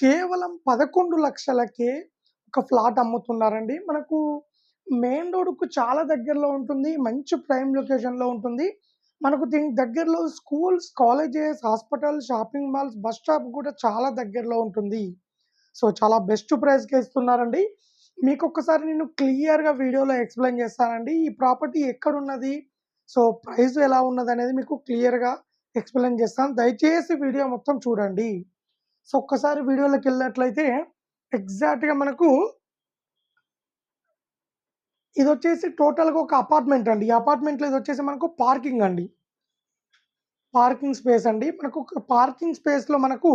కేవలం పదకొండు లక్షలకే ఒక ఫ్లాట్ అమ్ముతున్నారండి. మనకు మెయిన్ రోడ్కు చాలా దగ్గరలో ఉంటుంది. మంచి ప్రైమ్ లొకేషన్లో ఉంటుంది. మనకు దీనికి దగ్గరలో schools colleges hospital shopping malls bus stop కూడా చాలా దగ్గరలో ఉంటుంది. సో చాలా బెస్ట్ ప్రైస్కి ఇస్తున్నారండి. మీకు ఒక్కసారి నేను క్లియర్గా వీడియోలో ఎక్స్ప్లెయిన్ చేస్తానండి. ఈ ప్రాపర్టీ ఎక్కడ ఉన్నది సో ప్రైస్ ఎలా ఉన్నది అనేది మీకు క్లియర్గా ఎక్స్ప్లెయిన్ చేస్తాను. దయచేసి వీడియో మొత్తం చూడండి. సో ఒక్కసారి వీడియోలోకి వెళ్ళినట్లయితే ఎగ్జాక్ట్గా మనకు ఇది వచ్చేసి టోటల్గా ఒక అపార్ట్మెంట్ అండి. ఈ అపార్ట్మెంట్లో ఇది వచ్చేసి మనకు పార్కింగ్ అండి. పార్కింగ్ స్పేస్ అండి. మనకు ఒక పార్కింగ్ స్పేస్లో మనకు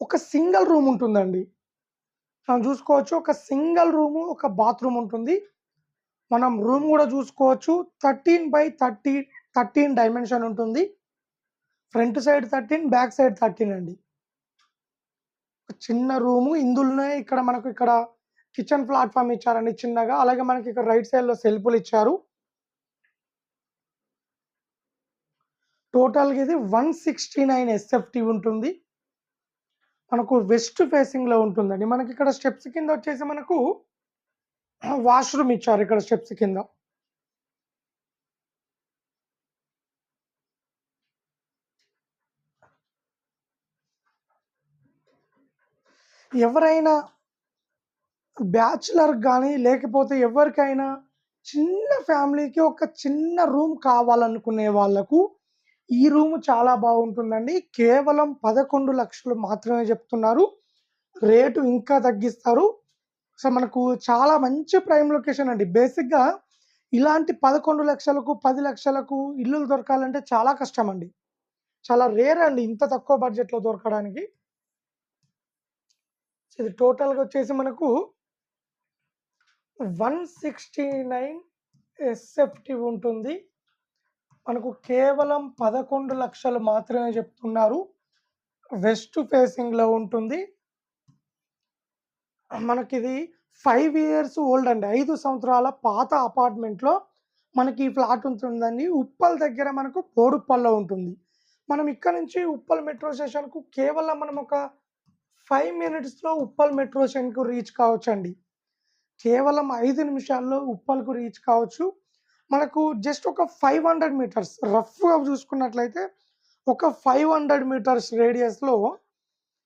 ఒక సింగిల్ రూమ్ ఉంటుందండి. మనం చూసుకోవచ్చు ఒక సింగిల్ రూము ఒక బాత్రూమ్ ఉంటుంది. మనం రూమ్ కూడా చూసుకోవచ్చు. Thirteen by thirty thirteen dimension ఉంటుంది. Front side thirteen back side thirteen అండి. చిన్న రూము ఇందులోనే ఇక్కడ మనకు ఇక్కడ కిచెన్ ప్లాట్ఫామ్ ఇచ్చారండి చిన్నగా. అలాగే మనకి ఇక్కడ రైట్ సైడ్లో ఇచ్చారు. టోటల్ ఇది వన్ సిక్స్టీ నైన్ ఎస్ఎఫ్టీ ఉంటుంది. మనకు వెస్ట్ ఫేసింగ్లో ఉంటుందండి. మనకి ఇక్కడ స్టెప్స్ కింద వచ్చేసి మనకు వాష్రూమ్ ఇచ్చారు ఇక్కడ స్టెప్స్ కింద. ఎవరైనా బ్యాచులర్ కానీ లేకపోతే ఎవరికైనా చిన్న ఫ్యామిలీకి ఒక చిన్న రూమ్ కావాలనుకునే వాళ్ళకు ఈ రూమ్ చాలా బాగుంటుందండి. కేవలం పదకొండు లక్షలు మాత్రమే చెప్తున్నారు. రేటు ఇంకా తగ్గిస్తారు. సో మనకు చాలా మంచి ప్రైమ్ లొకేషన్ అండి. బేసిక్గా ఇలాంటి పదకొండు లక్షలకు పది లక్షలకు ఇల్లులు దొరకాలంటే చాలా కష్టం అండి చాలా రేర్ అండి ఇంత తక్కువ బడ్జెట్లో దొరకడానికి. సో ఇది టోటల్గా వచ్చేసి మనకు వన్ సిక్స్టీ నైన్ ఎస్ఎఫ్టీ ఉంటుంది. మనకు కేవలం పదకొండు లక్షలు మాత్రమే చెప్తున్నారు. వెస్ట్ ఫేసింగ్లో ఉంటుంది. మనకి ఇది ఫైవ్ ఇయర్స్ ఓల్డ్ అండి. ఐదు సంవత్సరాల పాత అపార్ట్మెంట్లో మనకి ఈ ఫ్లాట్ ఉంటుందండి. ఉప్పల్ దగ్గర మనకు బోడుప్పల్లో ఉంటుంది. మనం ఇక్కడ నుంచి ఉప్పల్ మెట్రో స్టేషన్కు కేవలం మనం ఒక ఫైవ్ మినిట్స్లో ఉప్పల్ మెట్రో స్టేషన్కు రీచ్ కావచ్చండి. కేవలం ఐదు నిమిషాల్లో ఉప్పల్కు రీచ్ కావచ్చు. మనకు జస్ట్ ఒక ఫైవ్ హండ్రెడ్ మీటర్స్ రఫ్గా చూసుకున్నట్లయితే ఒక ఫైవ్ హండ్రెడ్ మీటర్స్ రేడియస్లో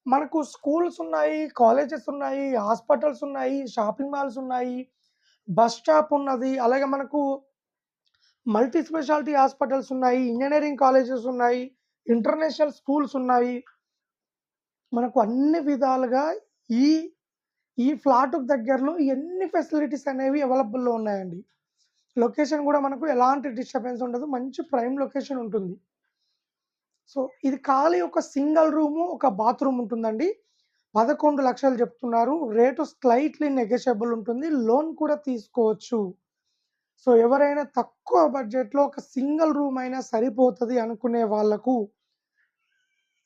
మనకు స్కూల్స్ ఉన్నాయి కాలేజెస్ ఉన్నాయి హాస్పిటల్స్ ఉన్నాయి షాపింగ్ మాల్స్ ఉన్నాయి బస్ స్టాప్ ఉన్నది అలాగే మనకు మల్టీ స్పెషాలిటీ హాస్పిటల్స్ ఉన్నాయి ఇంజనీరింగ్ కాలేజెస్ ఉన్నాయి ఇంటర్నేషనల్ స్కూల్స్ ఉన్నాయి. మనకు అన్ని విధాలుగా ఈ ఈ ఫ్లాట్ దగ్గరలో ఎన్ని ఫెసిలిటీస్ అనేవి అవైలబుల్లో ఉన్నాయండి. లొకేషన్ కూడా మనకు ఎలాంటి డిస్టర్బెన్స్ ఉండదు. మంచి ప్రైమ్ లొకేషన్ ఉంటుంది. సో ఇది ఖాళీ ఒక సింగిల్ రూము ఒక బాత్రూమ్ ఉంటుందండి. పదకొండు లక్షలు చెప్తున్నారు. రేటు స్లైట్లీ నెగోషియబుల్ ఉంటుంది. లోన్ కూడా తీసుకోవచ్చు. సో ఎవరైనా తక్కువ బడ్జెట్లో ఒక సింగిల్ రూమ్ అయినా సరిపోతుంది అనుకునే వాళ్ళకు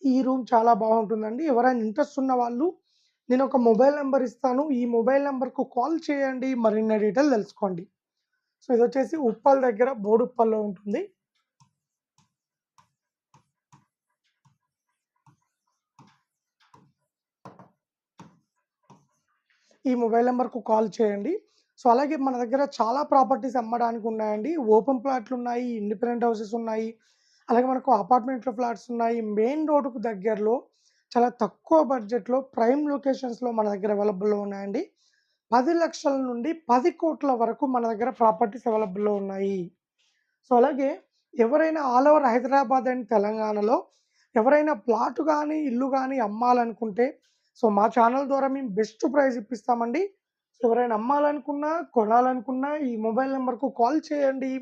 ఈ రూమ్ చాలా బాగుంటుందండి. ఎవరైనా ఇంట్రెస్ట్ ఉన్న వాళ్ళు నేను ఒక మొబైల్ నెంబర్ ఇస్తాను. ఈ మొబైల్ నెంబర్కు కాల్ చేయండి. మరిన్ని డీటెయిల్ తెలుసుకోండి. సో ఇది వచ్చేసి ఉప్పల్ దగ్గర బోడుప్పల్లో ఉంటుంది. ఈ మొబైల్ నెంబర్కు కాల్ చేయండి. సో అలాగే మన దగ్గర చాలా ప్రాపర్టీస్ అమ్మడానికి ఉన్నాయండి. ఓపెన్ ప్లాట్లు ఉన్నాయి. ఇండిపెండెంట్ హౌసెస్ ఉన్నాయి. అలాగే మనకు అపార్ట్మెంట్లో ఫ్లాట్స్ ఉన్నాయి. మెయిన్ రోడ్డుకు దగ్గరలో చాలా తక్కువ బడ్జెట్లో ప్రైమ్ లొకేషన్స్లో మన దగ్గర అవైలబుల్లో ఉన్నాయండి. పది లక్షల నుండి పది కోట్ల వరకు మన దగ్గర ప్రాపర్టీస్ అవైలబుల్లో ఉన్నాయి. సో అలాగే ఎవరైనా ఆల్ ఓవర్ హైదరాబాద్ అండ్ తెలంగాణలో ఎవరైనా ప్లాట్ కానీ ఇల్లు కానీ అమ్మాలనుకుంటే సో మా ఛానల్ ద్వారా మేము బెస్ట్ ప్రైస్ ఇప్పిస్తామండి. సో ఎవరైనా అమ్మాలనుకున్నా కొనాలనుకున్నా ఈ మొబైల్ నెంబర్కు కాల్ చేయండి.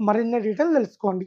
మరిన్ని డీటెయిల్ తెలుసుకోండి.